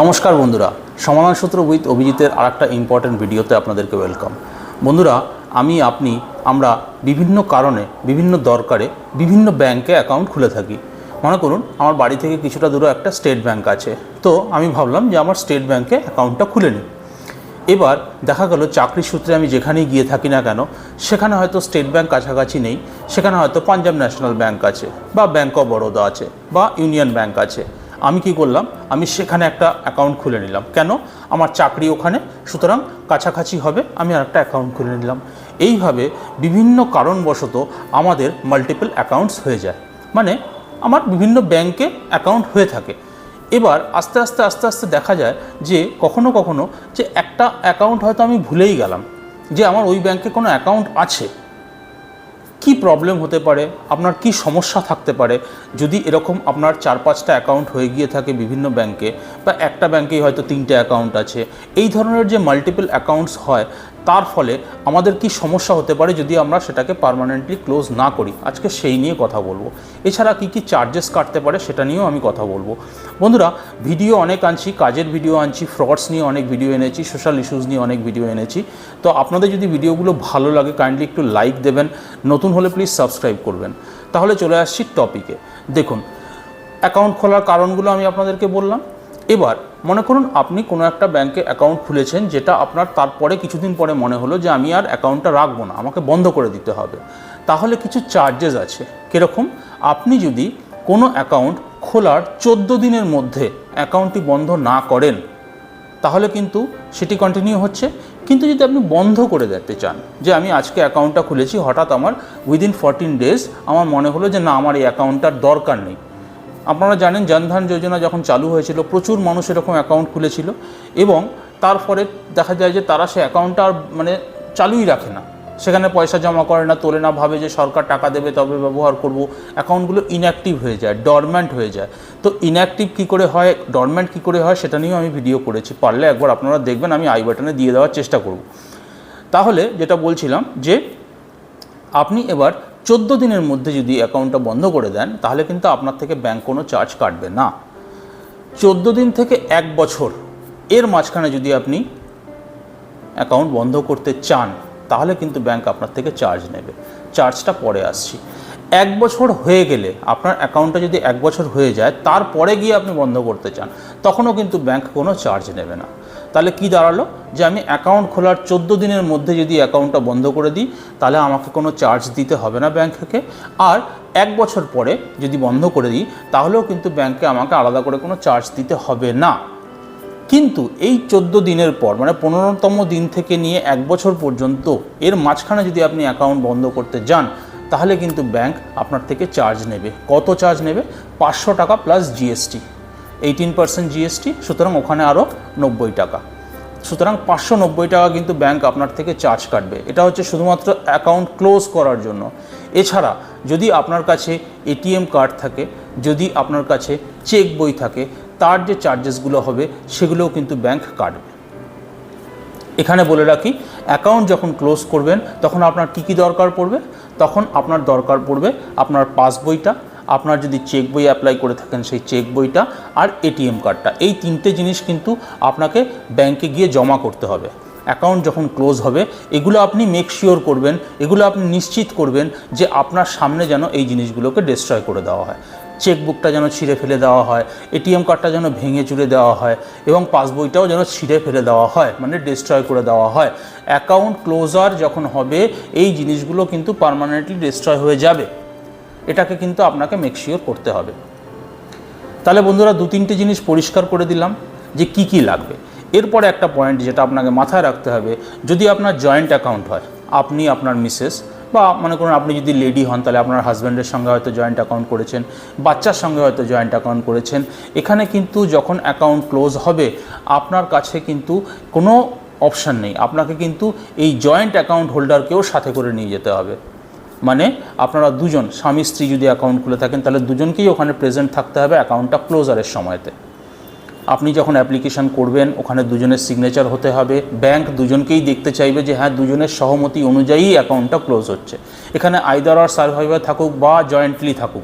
নমস্কার বন্ধুরা, সমাধান সূত্র উইথ অভিজিতের আর একটা ইম্পর্ট্যান্ট ভিডিওতে আপনাদেরকে ওয়েলকাম বন্ধুরা, আমি, আপনি, আমরা বিভিন্ন কারণে, বিভিন্ন দরকারে, বিভিন্ন ব্যাংকে অ্যাকাউন্ট খুলে থাকি। মনে করুন, আমার বাড়ি থেকে কিছুটা দূরে একটা স্টেট ব্যাংক আছে। তো আমি ভাবলাম যে আমার স্টেট ব্যাংকে অ্যাকাউন্টটা খুলে নিই। এবার দেখা গেল চাকরির সূত্রে আমি যেখানেই গিয়ে থাকি না কেন, সেখানে হয়তো স্টেট ব্যাংক কাছাকাছি নেই, সেখানে হয়তো পাঞ্জাব ন্যাশনাল ব্যাংক আছে, বা ব্যাংক অফ বরোদা আছে, বা ইউনিয়ন ব্যাংক আছে। আমি কি করলাম? আমি সেখানে একটা অ্যাকাউন্ট খুলে নিলাম। কেন? আমার চাকরি ওখানে, সুতরাং কাছাকাছি হবে, আমি আর একটা অ্যাকাউন্ট খুলে নিলাম। এইভাবে বিভিন্ন কারণবশত আমাদের মাল্টিপল অ্যাকাউন্টস হয়ে যায়। মানে আমার বিভিন্ন ব্যাংকে অ্যাকাউন্ট হয়ে থাকে। এবার আস্তে আস্তে আস্তে আস্তে দেখা যায় যে কখনো কখনো যে একটা অ্যাকাউন্ট হয়তো আমি ভুলেই গেলাম। যে আমার ওই ব্যাংকে কোনো অ্যাকাউন্ট আছে। কি প্রবলেম হতে পারে? আপনার কি সমস্যা থাকতে পারে? যদি এরকম আপনার চার পাঁচটা অ্যাকাউন্ট হয়ে গিয়ে থাকে বিভিন্ন ব্যাংকে বা একটা ব্যাংকেই হয়তো তিনটে অ্যাকাউন্ট আছে, এই ধরনের যে মাল্টিপল অ্যাকাউন্টস হয় তার ফলে আমাদের কি সমস্যা হতে পারে যদি আমরা সেটাকে পার্মানেন্টলি ক্লোজ না করি? আজকে সেই নিয়ে কথা বলব। এছাড়া কি কি চার্জেস কাটতে পারে সেটা নিয়েও আমি কথা বলব। বন্ধুরা ভিডিও অনেক আনছি, কাজের ভিডিও আনছি ফ্রডস নিয়ে অনেক ভিডিও এনেছি সোশ্যাল ইস্যুস নিয়ে অনেক ভিডিও এনেছি। তো আপনাদের যদি ভিডিওগুলো ভালো লাগে কাইন্ডলি একটু লাইক দেবেন, নতুন হলে প্লিজ সাবস্ক্রাইব করবেন। তাহলে চলে আসছি টপিকে দেখুন অ্যাকাউন্ট খোলার কারণগুলো আমি আপনাদেরকে বললাম। এবার মনে করুন আপনি কোনো একটা ব্যাংকে অ্যাকাউন্ট খুলেছেন যেটা আপনার তারপরে কিছুদিন পরে মনে হলো যে আমি আর অ্যাকাউন্টটা রাখব না, আমাকে বন্ধ করে দিতে হবে। তাহলে কিছু চার্জেস আছে। কীরকম? আপনি যদি কোনো অ্যাকাউন্ট খোলার চোদ্দ দিনের মধ্যে অ্যাকাউন্টটি বন্ধ না করেন, তাহলে কিন্তু সেটি কন্টিনিউ হচ্ছে। কিন্তু যদি আপনি বন্ধ করে দিতে চান যে আমি আজকে অ্যাকাউন্টটা খুলেছি, হঠাৎ আমার উইদিন ফরটিন ডেজ আমার মনে হলো যে না, আমার এই অ্যাকাউন্টটার দরকার নেই। আপনারা জানেন জনধন যোজনা যখন চালু হয়েছিল, প্রচুর মানুষ এরকম অ্যাকাউন্ট খুলেছিল এবং তারপরে দেখা যায় যে তারা সে অ্যাকাউন্টটা আর মানে চালুই রাখে না। সেখানে পয়সা জমা করে না, তোলে না, ভাবে যে সরকার টাকা দেবে তবে ব্যবহার করব। অ্যাকাউন্টগুলো ইনঅ্যাক্টিভ হয়ে যায় ডরম্যান্ট হয়ে যায়। তো ইনঅ্যাক্টিভ কী করে হয় ডরম্যান্ট কী করে হয় সেটা নিয়েও আমি ভিডিও করেছি। পারলে একবার আপনারা দেখবেন, আমি আই বাটনে দিয়ে দেওয়ার চেষ্টা করব। তাহলে যেটা বলছিলাম যে আপনি এবার চোদ্দ দিনের মধ্যে যদি অ্যাকাউন্টটা বন্ধ করে দেন, তাহলে কিন্তু আপনার থেকে ব্যাংক কোনো চার্জ কাটবে না। চোদ্দ দিন থেকে এক বছর, এর মাঝখানে যদি আপনি অ্যাকাউন্ট বন্ধ করতে চান, তাহলে কিন্তু ব্যাংক আপনার থেকে চার্জ নেবে। চার্জটা পরে আসছি। এক বছর হয়ে গেলে, আপনার অ্যাকাউন্টটা যদি এক বছর হয়ে যায়, তারপরে গিয়ে আপনি বন্ধ করতে চান, তখনও কিন্তু ব্যাংক কোনো চার্জ নেবে না। তাহলে কি দাঁড়াল? যে আমি অ্যাকাউন্ট খোলার চোদ্দ দিনের মধ্যে যদি অ্যাকাউন্টটা বন্ধ করে দিই, তাহলে আমাকে কোনো চার্জ দিতে হবে না ব্যাংক থেকে আর এক বছর পরে যদি বন্ধ করে দিই, তাহলেও কিন্তু ব্যাংকে আমাকে আলাদা করে কোনো চার্জ দিতে হবে না। কিন্তু এই চোদ্দ দিনের পর মানে পনেরোতম দিন থেকে নিয়ে এক বছর পর্যন্ত, এর মাঝখানে যদি আপনি অ্যাকাউন্ট বন্ধ করতে যান, তাহলে কিন্তু ব্যাংক আপনার থেকে চার্জ নেবে। কত চার্জ নেবে? পাঁচশো টাকা plus GST eighteen percent GST সুতরাং ওখানে আরও নব্বই টাকা। সুতরাং পাঁচশো নব্বই টাকা কিন্তু ব্যাংক আপনার থেকে চার্জ কাটবে। এটা হচ্ছে শুধুমাত্র অ্যাকাউন্ট ক্লোজ করার জন্য। এছাড়া যদি আপনার কাছে এটিএম কার্ড থাকে, যদি আপনার কাছে চেক বই থাকে, তার যে চার্জেসগুলো হবে, সেগুলোও কিন্তু ব্যাংক কাটবে। এখানে বলে রাখি অ্যাকাউন্ট যখন ক্লোজ করবেন, তখন আপনার কী কী দরকার পড়বে? তখন আপনার দরকার পড়বে আপনার পাসবইটা আপনার যদি চেক বই অ্যাপ্লাই করে থাকেন সেই চেক বইটা আর এটিএম কার্ডটা এই তিনটে জিনিস কিন্তু আপনাকে ব্যাংকে গিয়ে জমা করতে হবে। অ্যাকাউন্ট যখন ক্লোজ হবে, এগুলো আপনি মেক শিওর করবেন, এগুলো আপনি নিশ্চিত করবেন যে আপনার সামনে যেন এই জিনিসগুলোকে ডিস্ট্রয় করে দেওয়া হয়। চেকবুকটা যেন ছিঁড়ে ফেলে দেওয়া হয় এটিএম কার্ডটা যেন ভেঙে চুরে দেওয়া হয় এবং পাসবইটাও যেন ছিঁড়ে ফেলে দেওয়া হয় মানে ডিস্ট্রয় করে দেওয়া হয়। অ্যাকাউন্ট ক্লোজার যখন হবে, এই জিনিসগুলো কিন্তু পারমানেন্টলি ডিস্ট্রয় হয়ে যাবে। এটাকে কিন্তু আপনাকে মেকশিওর করতে হবে। তাহলে বন্ধুরা দু তিনটে জিনিস পরিষ্কার করে দিলাম যে কি কি লাগবে। এরপরে একটা পয়েন্ট যেটা আপনাকে মাথায় রাখতে হবে, যদি আপনার জয়েন্ট অ্যাকাউন্ট হয়, আপনি আপনার মিসেস বা মনে করুন আপনি যদি লেডি হন, তাহলে আপনার হাজব্যান্ডের সঙ্গে হয়তো জয়েন্ট অ্যাকাউন্ট করেছেন, বাচ্চার সঙ্গে হয়তো জয়েন্ট অ্যাকাউন্ট করেছেন। এখানে কিন্তু যখন অ্যাকাউন্ট ক্লোজ হবে, আপনার কাছে কিন্তু কোনো অপশান নেই। আপনাকে কিন্তু এই জয়েন্ট অ্যাকাউন্ট হোল্ডারকেও সাথে করে নিয়ে যেতে হবে। মানে আপনারা দুজন, স্বামী, স্ত্রী যদি অ্যাকাউন্ট খুলে থাকেন, তাহলে দুজনকেই ওখানে প্রেজেন্ট থাকতে হবে অ্যাকাউন্টটা ক্লোজারের সময়তে। আপনি যখন অ্যাপ্লিকেশন করবেন, ওখানে দুজনের সিগনেচার হতে হবে। ব্যাংক দুজনকেই দেখতে চাইবে যে হ্যাঁ দুজনের সহমতি অনুযায়ী অ্যাকাউন্টটা ক্লোজ হচ্ছে। এখানে আইদার আর সার্ভাইভার থাকুক বা জয়েন্টলি থাকুক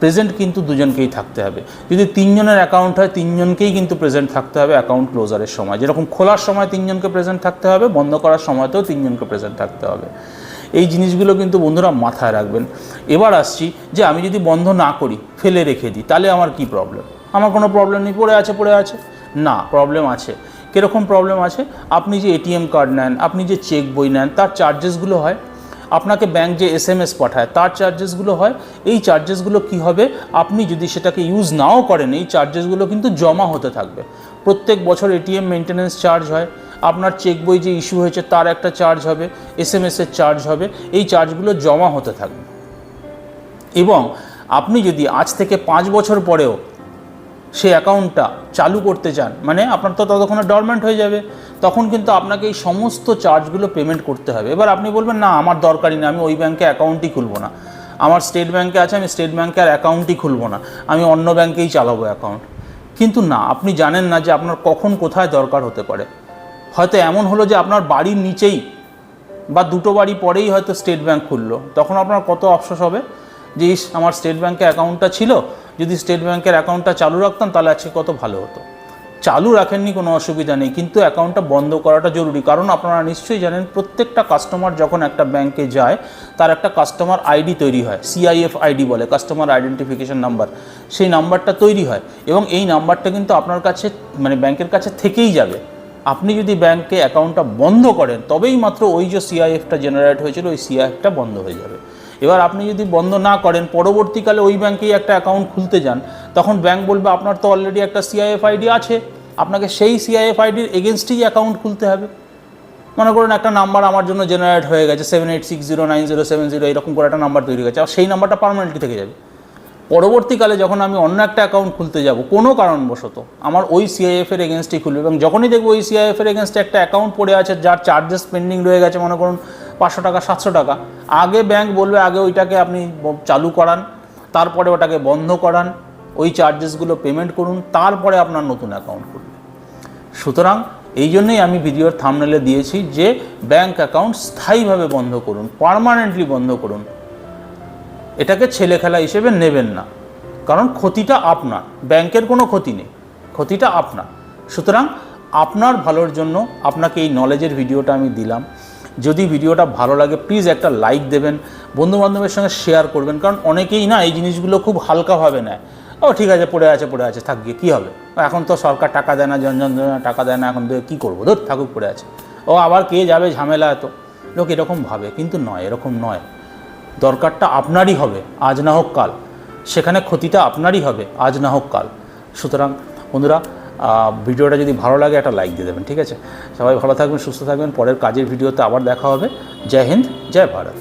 প্রেজেন্ট কিন্তু দুজনকেই থাকতে হবে। যদি তিনজনের অ্যাকাউন্ট হয়, তিনজনকেই কিন্তু প্রেজেন্ট থাকতে হবে অ্যাকাউন্ট ক্লোজারের সময়। যেরকম খোলার সময় তিনজনকে প্রেজেন্ট থাকতে হবে, বন্ধ করার সময়তেও তিনজনকে প্রেজেন্ট থাকতে হবে। এই জিনিসগুলো কিন্তু বন্ধুরা মাথায় রাখবেন। এবার আসছি যে আমি যদি বন্ধ না করি, ফেলে রেখে দিই, তাহলে আমার কি প্রবলেম আমার কোনো প্রবলেম নেই, পড়ে আছে পড়ে আছে? না প্রবলেম আছে। কীরকম প্রবলেম আছে? আপনি যে এটিএম কার্ড নেন, আপনি যে চেক বই নেন, তার চার্জেসগুলো হয়। আপনাকে ব্যাংক যে এস এম এস পাঠায়, তার চার্জেসগুলো হয়। এই চার্জেসগুলো কি হবে? আপনি যদি সেটাকে ইউজ নাও করেন, এই চার্জেসগুলো কিন্তু জমা হতে থাকবে। প্রত্যেক বছর এটিএম মেনটেন্যান্স চার্জ হয়। আপনার চেক বই যে ইস্যু হয়েছে, তার একটা চার্জ হবে এস এম এসের চার্জ হবে, এই চার্জগুলো জমা হতে থাকবে। এবং আপনি যদি আজ থেকে পাঁচ বছর পরেও সে অ্যাকাউন্টটা চালু করতে চান মানে আপনার তো ততক্ষণে ডরমেন্ট হয়ে যাবে, তখন কিন্তু আপনাকে এই সমস্ত চার্জগুলো পেমেন্ট করতে হবে। এবার আপনি বলবেন, না, আমার দরকারই না, আমি ওই ব্যাংকে অ্যাকাউন্টই খুলবো না। আমার স্টেট ব্যাংকে আছে, আমি স্টেট ব্যাংকে আর অ্যাকাউন্টই খুলবো না। আমি অন্য ব্যাংকেই চালাবো অ্যাকাউন্ট কিন্তু না, আপনি জানেন না যে আপনার কখন কোথায় দরকার হতে পারে। হয়তো এমন হলো যে আপনার বাড়ির নিচেই বা দুটো বাড়ি পরেই হয়তো স্টেট ব্যাঙ্ক খুললো। তখন আপনার কত আফসোস হবে? যে ইস, আমার স্টেট ব্যাঙ্কের অ্যাকাউন্টটা ছিল, যদি স্টেট ব্যাঙ্কের অ্যাকাউন্টটা চালু রাখতাম তাহলে আজকে কত ভালো হতো। চালু রাখেননি, কোনো অসুবিধা নেই। কিন্তু অ্যাকাউন্টটা বন্ধ করাটা জরুরি। কারণ আপনারা নিশ্চয়ই জানেন, প্রত্যেকটা কাস্টমার যখন একটা ব্যাংকে যায়, তার একটা কাস্টমার আইডি তৈরি হয়। সিআইএফ আইডি বলে কাস্টমার আইডেন্টিফিকেশন নাম্বার সেই নাম্বারটা তৈরি হয় এবং এই নাম্বারটা কিন্তু আপনার কাছে মানে ব্যাংকের কাছে থেকেই যাবে। আপনি যদি ব্যাংকে অ্যাকাউন্টটা বন্ধ করেন, তবেই মাত্র ওই যে সিআইএফটা জেনারেট হয়েছিল, ওই সিআইএফটা বন্ধ হয়ে যাবে। এবার আপনি যদি বন্ধ না করেন, পরবর্তীকালে ওই ব্যাংকেই একটা অ্যাকাউন্ট খুলতে যান তখন ব্যাংক বলবে, আপনার তো অলরেডি একটা সিআইএফ আইডি আছে, আপনাকে সেই সিআইএফ আইডির এগেনস্টেই অ্যাকাউন্ট খুলতে হবে। মনে করুন একটা নাম্বার আমার জন্য জেনারেট হয়ে গেছে seven eight six zero nine zero seven zero এরকম করে একটা নাম্বার তৈরি হয়ে গেছে আর সেই নাম্বারটা পারমানেন্টলি থেকে যাবে। পরবর্তীকালে যখন আমি অন্য একটা অ্যাকাউন্ট খুলতে যাব, কোনো কারণবশত আমার ওই সিআইএফ এর এগেনস্টেই খুলবে, এবং যখনই দেখব ওই সিআইএফ এর এগেনস্টে একটা অ্যাকাউন্ট পড়ে আছে, যার চার্জেস পেন্ডিং রয়ে গেছে, মনে করুন পাঁচশো টাকা, সাতশো টাকা, আগে ব্যাংক বলবে, আগে ওইটাকে আপনি চালু করান, তারপরে ওটাকে বন্ধ করান। ওই চার্জেসগুলো পেমেন্ট করুন, তারপরে আপনার নতুন অ্যাকাউন্ট খুলবে। সুতরাং এই জন্যই আমি ভিডিওর থামনেলে দিয়েছি যে ব্যাংক অ্যাকাউন্ট স্থায়ীভাবে বন্ধ করুন পার্মানেন্টলি বন্ধ করুন। এটাকে ছেলে খেলা হিসেবে নেবেন না, কারণ ক্ষতিটা আপনার, ব্যাংকের কোনো ক্ষতি নেই, ক্ষতিটা আপনার। সুতরাং আপনার ভালোর জন্য আপনাকে এই নলেজের ভিডিওটা আমি দিলাম। যদি ভিডিওটা ভালো লাগে প্লিজ একটা লাইক দেবেন বন্ধু বান্ধবের সঙ্গে শেয়ার করবেন, কারণ অনেকেই না এই জিনিসগুলো খুব হালকাভাবে নেয়। ও, ঠিক আছে, পড়ে আছে পড়ে আছে, থাক গিয়ে, কী হবে? এখন তো সরকার টাকা দেয় না জনজন টাকা দেয় না, এখন কী করব? ধর থাকুক পড়ে আছে। ও, আবার কে যাবে ঝামেলা এত? লোক এরকম ভাবে, কিন্তু নয়, এরকম নয়। দরকারটা আপনারই হবে, আজ না হোক কাল। সেখানে ক্ষতিটা আপনারই হবে, আজ না হোক কাল। সুতরাং, বন্ধুরা ভিডিওটা যদি ভালো লাগে, একটা লাইক দিয়ে দেবেন, ঠিক আছে? সবাই ভালো থাকবেন, সুস্থ থাকবেন। পরের কাজের ভিডিওতে আবার দেখা হবে। জয় হিন্দ, জয় ভারত।